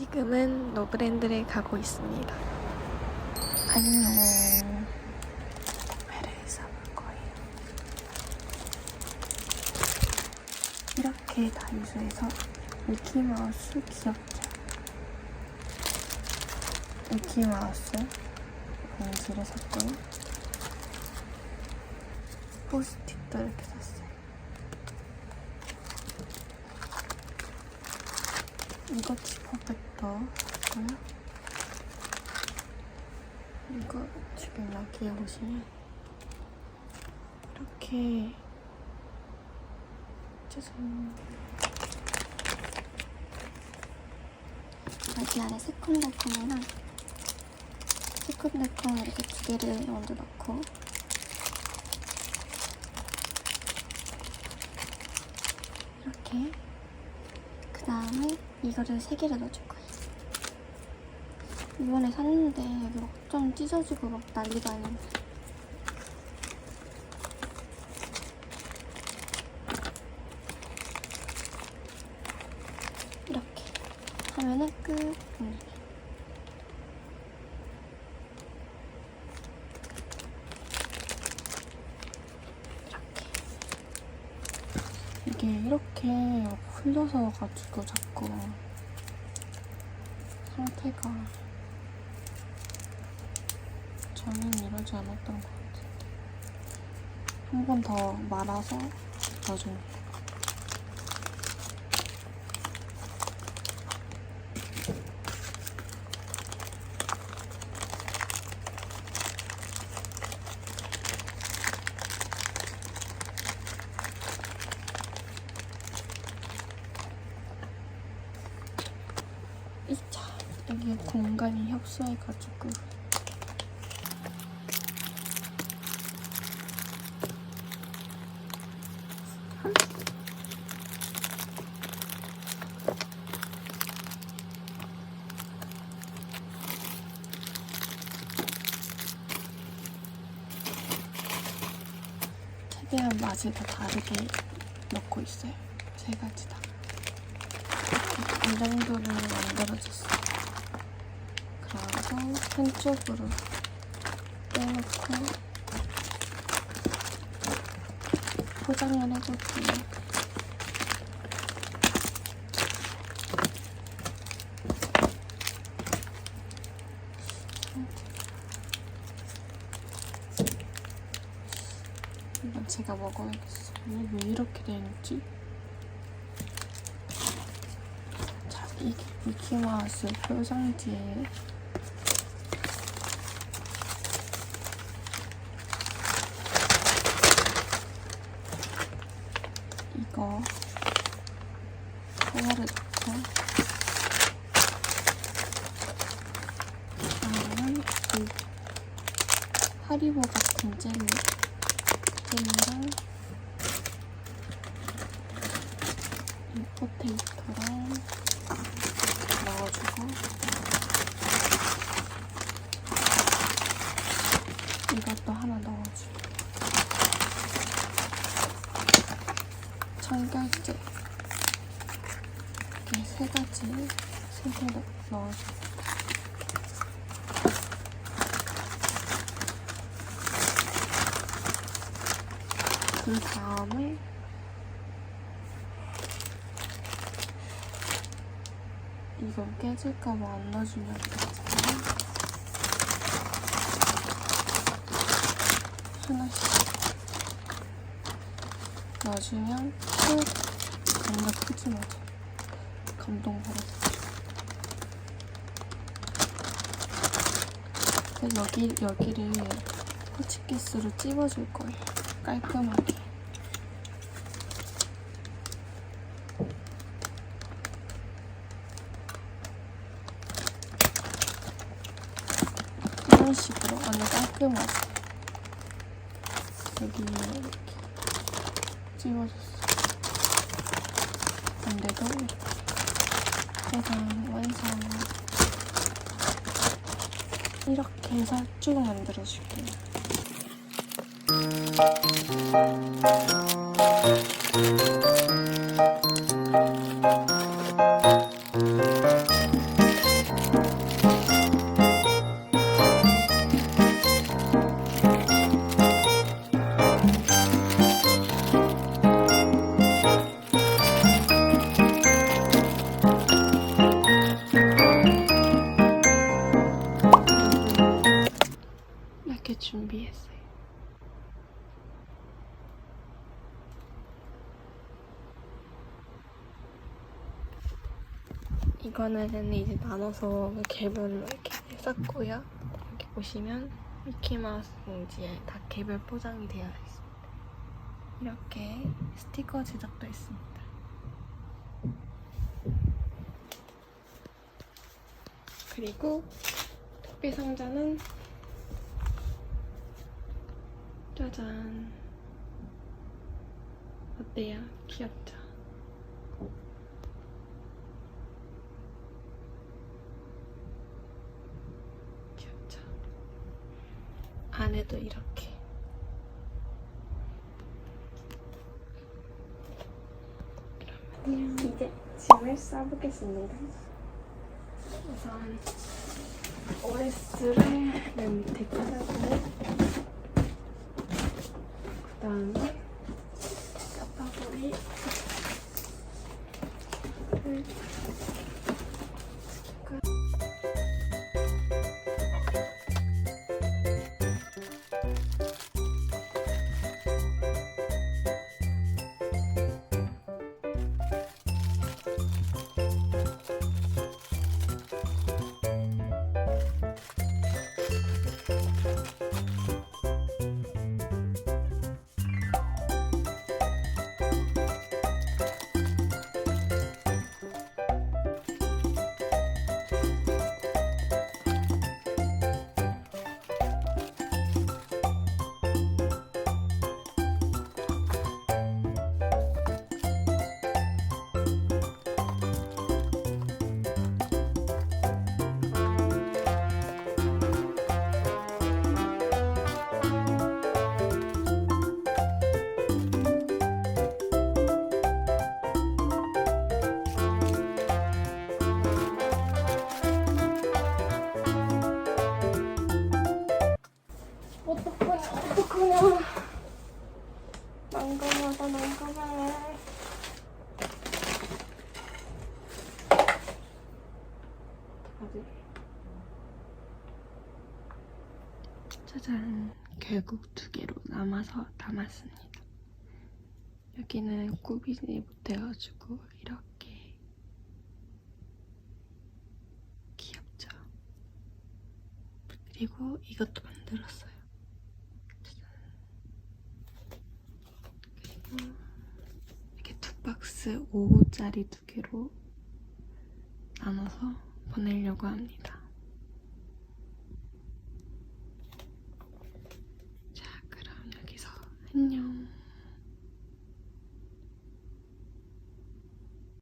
지금은 노브랜드를 가고 있습니다. 안녕. 배를 사볼 거예요. 이렇게 다이소에서 미키마우스 귀엽죠? 미키마우스 봉지를 샀고요. 포스트잇도 이렇게 샀어요. 이거 지퍼백도 샀고요. 이거 지금 여기에 보시면 이렇게 짜잔. 여기 안에 새콤달콤이랑 새콤달콤 이렇게 두 개를 먼저 넣고. 이렇게. 그 다음에 이거를 세 개를 넣어줄 거예요. 이번에 샀는데 막 좀 찢어지고 막 난리가 아닌데 이렇게 하면은 끝. 음. 이게 이렇게 흘려서 가지고 자꾸 상태가 저는 이러지 않았던 것 같은데 한 번 더 말아서 넣어줍니다. 여기 공간이 협소해가지고 최대한 맛을 다 다르게 넣고 있어요. 세 가지 다. 이 정도로 만들어졌어요. 그래서 한쪽으로 떼놓고 포장을 해볼게요. 이건 제가 먹어야겠어. 왜 이렇게 되는지. 자, 이게 미키마우스 표장지에 이거 하나를 넣고 그다음에 이 하리보 같은 젤리. 젤리랑 이 포테이토랑 넣어주고. 이것도 하나 넣어주고 청결제 이렇게 세 가지 세개 넣어주고 그 다음에 이거 깨질까봐 안 넣어주면 되잖아. 하나씩 넣어주면 끝. 감각 크지 마자. 감동 받았어. 근데 여기 여기를 호치키스로 찝어줄 거예요. 깔끔하게. 이런 식으로 완전 깔끔하게 여기 찝어줬어. 이렇게 짜잔 완성. 이렇게 해서 쭉 만들어줄게요. 준비했어요. 이거는 이제 나눠서 개별로 이렇게 썼고요. 이렇게 보시면 미키마우스 봉지에 다 개별 포장이 되어 있습니다. 이렇게 스티커 제작도 있습니다. 그리고 택배 상자는 짜잔 어때요? 귀엽죠? 귀엽죠? 안에도 이렇게 그러면 이제 짐을 싸보겠습니다. 우선 OS를 맨 밑에 꽂아고 그 하지? 짜잔 결국 두 개로 남아서 담았습니다 여기는 꾸비지 못해가지고 이렇게 귀엽죠? 그리고 이것도 만들었어요 그리고 이렇게 두 박스 5호짜리 두 개로 나눠서 보내려고 합니다. 자, 그럼 여기서 안녕.